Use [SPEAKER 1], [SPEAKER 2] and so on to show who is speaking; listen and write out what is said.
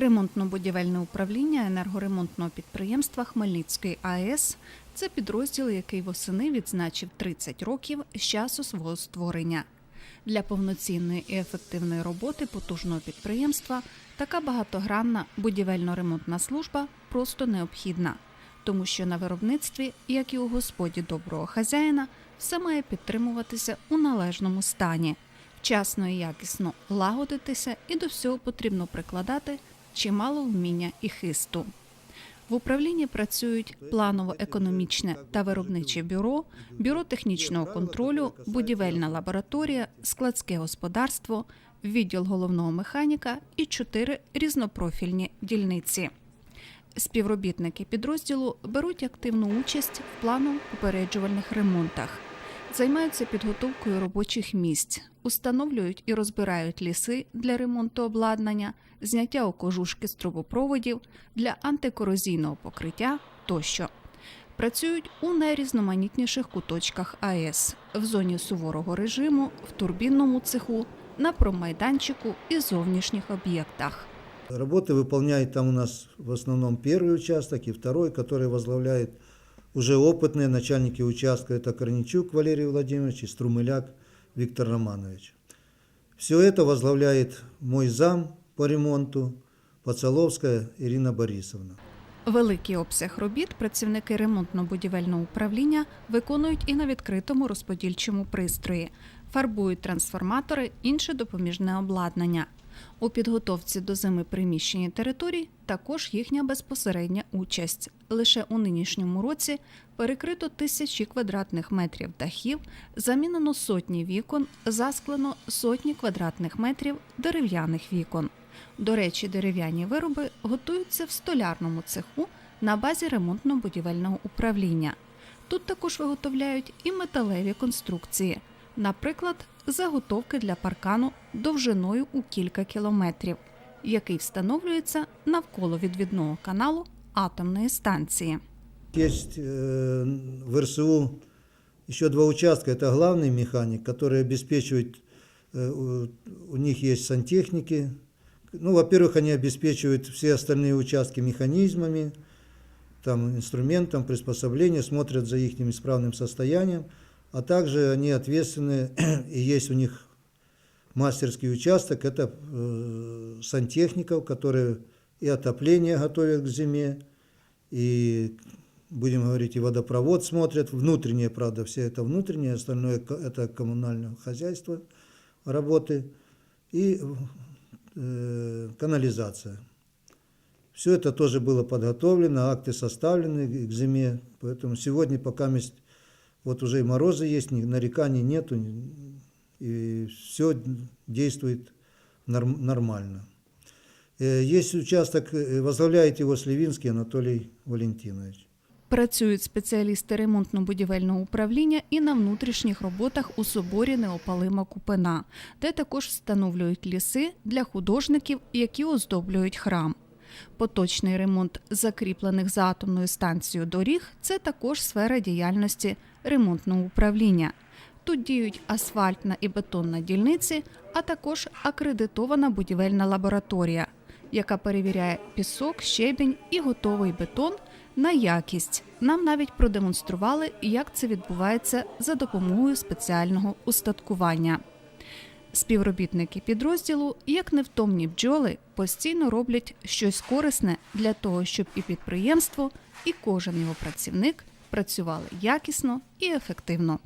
[SPEAKER 1] Ремонтно-будівельне управління енергоремонтного підприємства Хмельницької АЕС це підрозділ, який восени відзначив 30 років з часу свого створення. Для повноцінної і ефективної роботи потужного підприємства така багатогранна будівельно-ремонтна служба просто необхідна, тому що на виробництві, як і у господі доброго хазяїна, все має підтримуватися у належному стані, вчасно і якісно лагодитися, і до всього потрібно прикладати чимало вміння і хисту. В управлінні працюють планово-економічне та виробниче бюро, бюро технічного контролю, будівельна лабораторія, складське господарство, відділ головного механіка і чотири різнопрофільні дільниці. Співробітники підрозділу беруть активну участь в планово-попереджувальних ремонтах, займаються підготовкою робочих місць, установлюють і розбирають ліси для ремонту обладнання, зняття окожушки з трубопроводів для антикорозійного покриття тощо. Працюють у найрізноманітніших куточках АЕС в зоні суворого режиму, в турбінному цеху, на промайданчику і зовнішніх об'єктах.
[SPEAKER 2] Работы выполняет там у нас в основном первый участок и второй, который возглавляет уже опытные начальники участка. Это Корничук Валерий Владимирович и Струмыляк Виктор Романович. Все это возглавляет мой зам по ремонту Поцеловская Ирина Борисовна.
[SPEAKER 1] Великий обсяг робіт працівники ремонтно-будівельного управління виконують і на відкритому розподільчому пристрої, фарбують трансформатори, інше допоміжне обладнання. У підготовці до зими приміщення територій також їхня безпосередня участь. Лише у нинішньому році перекрито тисячі квадратних метрів дахів, замінено сотні вікон, засклено сотні квадратних метрів дерев'яних вікон. До речі, дерев'яні вироби готуються в столярному цеху на базі ремонтно-будівельного управління. Тут також виготовляють і металеві конструкції, наприклад, заготовки для паркану довжиною у кілька кілометрів, який встановлюється навколо відвідного каналу атомної станції.
[SPEAKER 2] Есть э, в РСУ еще два участка. Это главный механик, который обеспечивает, э, у, у них есть сантехники. Ну, во-первых, они обеспечивают все остальные участки механизмами, там, инструментом, приспособлением, смотрят за их исправным состоянием. А также они ответственны, и есть у них мастерский участок, это э, сантехников, которые и отопление готовят к зиме, и, будем говорить, и водопровод смотрят, внутреннее, правда, все это внутреннее, остальное это коммунальное хозяйство работы, и э, канализация. Все это тоже было подготовлено, акты составлены к зиме, поэтому сегодня пока есть, вот уже и морозы есть, ни нареканий нету, и все действует норм- нормально. Э, Есть участок, э, возглавляет его Сливинский Анатолий Валентинович.
[SPEAKER 1] Працюють спеціалісти ремонтно-будівельного управління і на внутрішніх роботах у соборі Неопалима Купина, де також встановлюють ліси для художників, які оздоблюють храм. Поточний ремонт закріплених за атомною станцією доріг це також сфера діяльності ремонтного управління. Тут діють асфальтна і бетонна дільниці, а також акредитована будівельна лабораторія, яка перевіряє пісок, щебінь і готовий бетон на якість. Нам навіть продемонстрували, як це відбувається за допомогою спеціального устаткування. Співробітники підрозділу, як невтомні бджоли, постійно роблять щось корисне для того, щоб і підприємство, і кожен його працівник працювали якісно і ефективно.